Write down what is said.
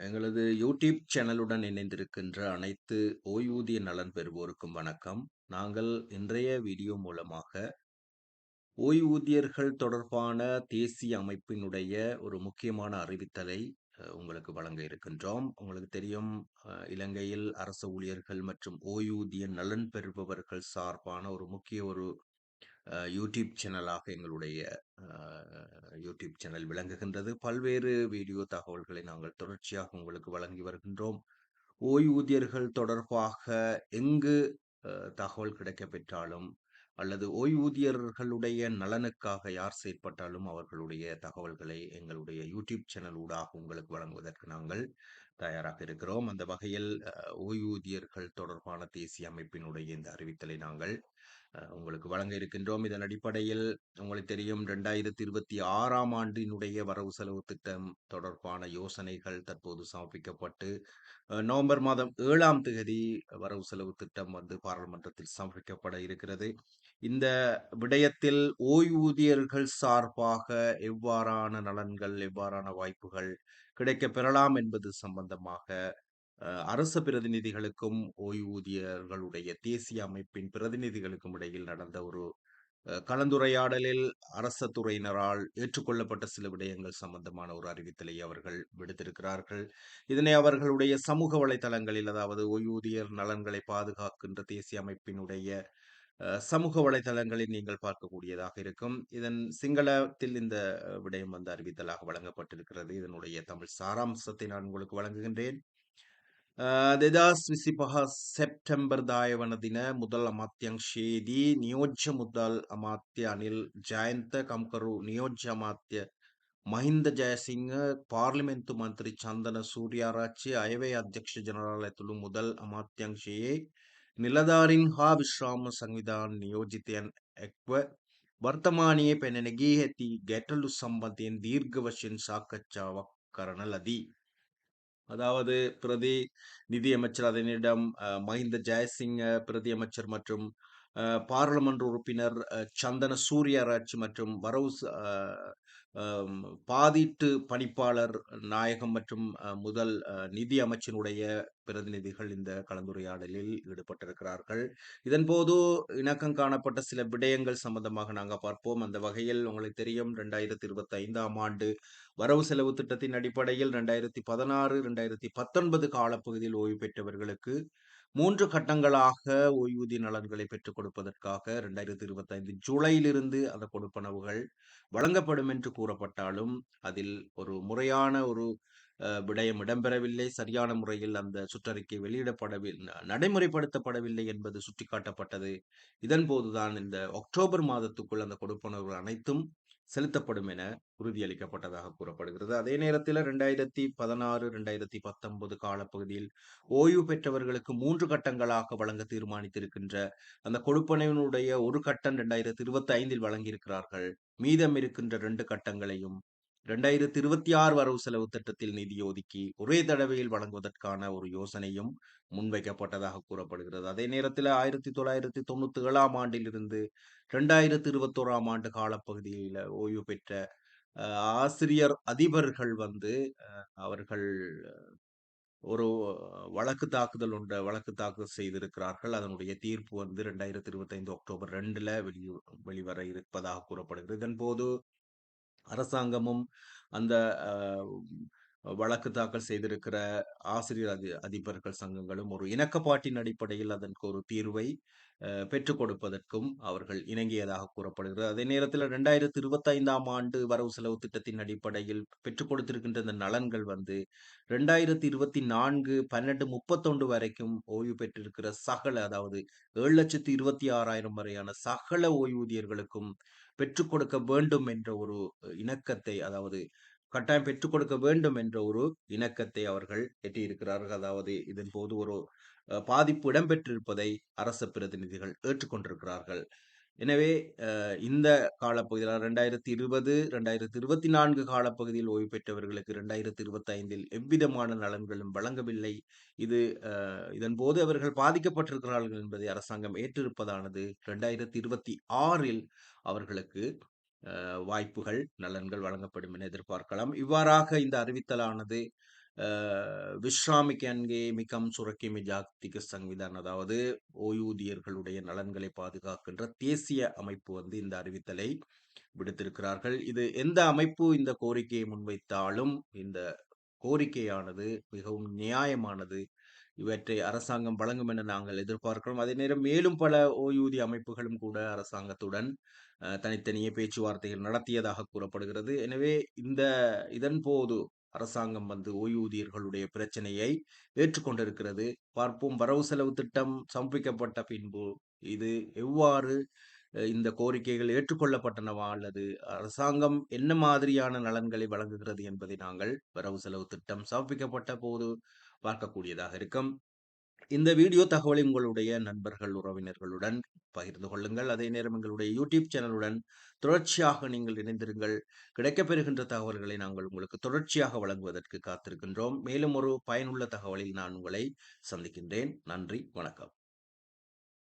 எங்களது யூடியூப் சேனலுடன் இணைந்திருக்கின்ற அனைத்து ஓய்வூதிய நலன் பெறுவோருக்கும் வணக்கம். நாங்கள் இன்றைய வீடியோ மூலமாக ஓய்வூதியர்கள் தொடர்பான தேசிய அமைப்பினுடைய ஒரு முக்கியமான அறிவித்தலை உங்களுக்கு வழங்க இருக்கின்றோம். உங்களுக்கு தெரியும் இலங்கையில் அரசு ஊழியர்கள் மற்றும் ஓய்வூதிய நலன் பெறுபவர்கள் சார்பான ஒரு முக்கிய ஒரு யூடியூப் சேனலாக எங்களுடைய யூடியூப் சேனல் விளங்குகின்றது. பல்வேறு வீடியோ தகவல்களை நாங்கள் தொடர்ச்சியாக உங்களுக்கு வழங்கி வருகின்றோம். ஓய்வூதியர்கள் தொடர்பாக எங்கு தகவல் தகவல் கிடைக்கப்பெற்றாலும் அல்லது ஓய்வூதியர்களுடைய நலனுக்காக யார் செயற்பட்டாலும் அவர்களுடைய தகவல்களை எங்களுடைய யூடியூப் சேனல் ஊடாக உங்களுக்கு வழங்குவதற்கு நாங்கள் தயாராக இருக்கிறோம். அந்த வகையில் ஓய்வூதியர்கள் தொடர்பான தேசிய அமைப்பினுடைய இந்த அறிவித்தலை நாங்கள் உங்களுக்கு வழங்க இருக்கின்றோம். இதன் அடிப்படையில் உங்களுக்கு தெரியும் 2026ஆம் ஆண்டினுடைய வரவு செலவு திட்டம் தொடர்பான யோசனைகள் தற்போது சமர்ப்பிக்கப்பட்டு நவம்பர் மாதம் ஏழாம் தேதி வரவு செலவு திட்டம் வந்து பாராளுமன்றத்தில் சமர்ப்பிக்கப்பட இருக்கிறது. இந்த விடயத்தில் ஓய்வூதியர்கள் சார்பாக எவ்வாறான நலன்கள், எவ்வாறான வாய்ப்புகள் கிடைக்கப் பெறலாம் என்பது சம்பந்தமாக அரச பிரதிநிதிகளுக்கும் ஓய்வூதியர்களுடைய தேசிய அமைப்பின் பிரதிநிதிகளுக்கும் இடையில் நடந்த ஒரு கலந்துரையாடலில் அரச துறையினரால் ஏற்றுக்கொள்ளப்பட்ட சில விடயங்கள் சம்பந்தமான ஒரு அறிவித்தலை அவர்கள் விடுத்திருக்கிறார்கள். இதனை அவர்களுடைய சமூக வலைதளங்களில் அதாவது ஓய்வூதியர் நலன்களை பாதுகாக்கின்ற தேசிய அமைப்பினுடைய சமூக வலைதளங்களில் நீங்கள் பார்க்கக்கூடியதாக இருக்கும். இதன் சிங்களத்தில் இந்த விடயம் வந்து அறிவித்தலாக வழங்கப்பட்டிருக்கிறது. இதனுடைய தமிழ் சாராம்சத்தை நான் உங்களுக்கு வழங்குகின்றேன். දෙදස් විසිපහ සෙප්ටම්බර් දායවන දින මුදල් අමාත්‍යංශයේදී නියෝජ්‍ය මුදල් අමාත්‍ය අනිල් ජයන්ත කම්කරු නියෝජ්‍ය අමාත්‍ය මහින්ද ජයසිංහ පාර්ලිමෙන්තු මන්ත්‍රී චන්දන සූර්යාරච්චි අයවැය අධ්‍යක්ෂ ජනරාල් ඇතුළු මුදල් අමාත්‍යංශයේ නිලධාරින් හා විශ්‍රාම සංවිධාන නියෝජිතයන් එක්ව වර්තමානයේ පැන නැගී ඇති ගැටලු සම්බන්ධයෙන් දීර්ඝ වශයෙන් සාකච්ඡාවක් කරන ලදී. அதாவது பிரதி நிதியமைச்சர் அதனிடம் மஹிந்த ஜெயசிங்க பிரதி அமைச்சர் மற்றும் பாராளுமன்ற உறுப்பினர் சந்தன சூர்யாராட்சி மற்றும் வரவு பாதீட்டு பணிப்பாளர் நாயகம் மற்றும் முதல் நிதி அமைச்சினுடைய பிரதிநிதிகள் இந்த கலந்துரையாடலில் ஈடுபட்டிருக்கிறார்கள். இதன்போது இணக்கம் காணப்பட்ட சில விடயங்கள் சம்பந்தமாக நாங்கள் பார்ப்போம். அந்த வகையில் உங்களுக்கு தெரியும் ரெண்டாயிரத்தி இருபத்தி ஐந்தாம் ஆண்டு வரவு செலவு திட்டத்தின் அடிப்படையில் ரெண்டாயிரத்தி பதினாறு ரெண்டாயிரத்தி பத்தொன்பது காலப்பகுதியில் ஓய்வு பெற்றவர்களுக்கு மூன்று கட்டங்களாக ஓய்வூதிய நலன்களை பெற்றுக் கொடுப்பதற்காக ரெண்டாயிரத்தி இருபத்தி ஐந்து ஜூலையிலிருந்து அந்த கொடுப்பனவுகள் வழங்கப்படும் என்று கூறப்பட்டாலும் அதில் ஒரு முறையான ஒரு விடயம் இடம்பெறவில்லை. சரியான முறையில் அந்த சுற்றறிக்கை வெளியிடப்படவில்லை நடைமுறைப்படுத்தப்படவில்லை என்பது சுட்டிக்காட்டப்பட்டது. இதன் போதுதான் இந்த அக்டோபர் மாதத்துக்குள் அந்த கொடுப்பனவுகள் அனைத்தும் செலுத்தப்படும் என உறுதியளிக்கப்பட்டதாக கூறப்படுகிறது. அதே நேரத்தில் ரெண்டாயிரத்தி பதினாறு ரெண்டாயிரத்தி பத்தொன்பது காலப்பகுதியில் ஓய்வு பெற்றவர்களுக்கு மூன்று கட்டங்களாக வழங்க தீர்மானித்திருக்கின்ற அந்த கொடுப்பனவினுடைய ஒரு கட்டம் ரெண்டாயிரத்தி இருபத்தி ஐந்தில் வழங்கியிருக்கிறார்கள். மீதம் இருக்கின்ற ரெண்டு கட்டங்களையும் ரெண்டாயிரத்தி இருபத்தி ஆறு வரவு செலவு திட்டத்தில் நிதி ஒதுக்கி ஒரே தடவையில் வழங்குவதற்கான ஒரு யோசனையும் முன்வைக்கப்பட்டதாக கூறப்படுகிறது. அதே நேரத்தில் ஆயிரத்தி தொள்ளாயிரத்தி தொண்ணூத்தி ஏழாம் ஆண்டிலிருந்து ரெண்டாயிரத்தி இருபத்தோராம் ஆண்டு காலப்பகுதியில் ஓய்வு பெற்ற ஆசிரியர் அதிபர்கள் வந்து அவர்கள் ஒரு வழக்கு தாக்குதல் ஒன்ற வழக்கு தாக்குதல் செய்திருக்கிறார்கள். அதனுடைய தீர்ப்பு வந்து ரெண்டாயிரத்தி இருபத்தி ஐந்து அக்டோபர் ரெண்டுல வெளி வெளிவர இருப்பதாக கூறப்படுகிறது. இதன் போது அரசாங்கமும் அந்த வழக்கு தாக்கல் செய்திருக்கிற ஆசிரியர் அதி அதிபர்கள் சங்கங்களும் ஒரு இணக்கப்பாட்டின் அடிப்படையில் அதற்கு ஒரு தீர்வை அஹ், பெற்றுக் கொடுப்பதற்கும் அவர்கள் இணங்கியதாக கூறப்படுகிறது. அதே நேரத்தில் ரெண்டாயிரத்தி இருபத்தி ஐந்தாம் ஆண்டு வரவு செலவு திட்டத்தின் அடிப்படையில் பெற்றுக் கொடுத்திருக்கின்ற இந்த நலன்கள் வந்து ரெண்டாயிரத்தி இருபத்தி நான்கு பன்னெண்டு முப்பத்தொன்று வரைக்கும் ஓய்வு பெற்றிருக்கிற சகல அதாவது ஏழு லட்சத்தி இருபத்தி ஆறாயிரம் வரையான சகல ஓய்வூதியர்களுக்கும் பெற்றுக் கொடுக்க வேண்டும் என்ற ஒரு இணக்கத்தை அதாவது கட்டாயம் பெற்றுக் கொடுக்க வேண்டும் என்ற ஒரு இணக்கத்தை அவர்கள் எட்டியிருக்கிறார்கள். அதாவது இதன் போது ஒரு பாதிப்பு இடம்பெற்றிருப்பதை அரச பிரதிநிதிகள் ஏற்றுக்கொண்டிருக்கிறார்கள் எனவே இந்த காலப்பகுதியில் ரெண்டாயிரத்தி இருபது ரெண்டாயிரத்தி இருபத்தி நான்கு காலப்பகுதியில் ஓய்வு பெற்றவர்களுக்கு ரெண்டாயிரத்தி இருபத்தி ஐந்தில் எவ்விதமான நலன்களும் வழங்கவில்லை. இது இதன் போது அவர்கள் பாதிக்கப்பட்டிருக்கிறார்கள் என்பதை அரசாங்கம் ஏற்றிருப்பதானது ரெண்டாயிரத்தி இருபத்தி ஆறில் அவர்களுக்கு வாய்ப்புகள் நலன்கள் வழங்கப்படும் என எதிர்பார்க்கலாம். இவ்வாறாக இந்த அறிவித்தலானது விஸ்ராமிக்கன்கே மிகம் சுரக்கிமி ஜாக்திக சங்விதான் அதாவது ஓய்வூதியர்களுடைய நலன்களை பாதுகாக்கின்ற தேசிய அமைப்பு வந்து இந்த அறிவித்தலை விடுத்திருக்கிறார்கள். இது எந்த அமைப்பு இந்த கோரிக்கையை முன்வைத்தாலும் இந்த கோரிக்கையானது மிகவும் நியாயமானது இவற்றை அரசாங்கம் வழங்கும் என நாங்கள் எதிர்பார்க்கிறோம். அதே நேரம் மேலும் பல ஓய்வூதிய அமைப்புகளும் கூட அரசாங்கத்துடன் தனித்தனியே பேச்சுவார்த்தைகள் நடத்தியதாக கூறப்படுகிறது. எனவே இந்த இதன் போது அரசாங்கம் வந்து ஓய்வூதியர்களுடைய பிரச்சனையை ஏற்றுக்கொண்டிருக்கிறது. பார்ப்போம். வரவு செலவு திட்டம் சமர்ப்பிக்கப்பட்ட பின்பு இது எவ்வாறு இந்த கோரிக்கைகள் ஏற்றுக்கொள்ளப்பட்டனவா அல்லது அரசாங்கம் என்ன மாதிரியான நலன்களை வழங்குகிறது என்பதை நாங்கள் வரவு செலவு திட்டம் சமர்ப்பிக்கப்பட்ட போது பார்க்கக்கூடியதாக இருக்கும். இந்த வீடியோ தகவலை உங்களுடைய நண்பர்கள் உறவினர்களுடன் பகிர்ந்து கொள்ளுங்கள். அதே நேரம் எங்களுடைய யூடியூப் சேனலுடன் தொடர்ச்சியாக நீங்கள் இணைந்திருங்கள். கிடைக்கப்பெறுகின்ற தகவல்களை நாங்கள் உங்களுக்கு தொடர்ச்சியாக வழங்குவதற்கு காத்திருக்கின்றோம். மேலும் ஒரு பயனுள்ள தகவலில் நான் உங்களை சந்திக்கின்றேன். நன்றி. வணக்கம்.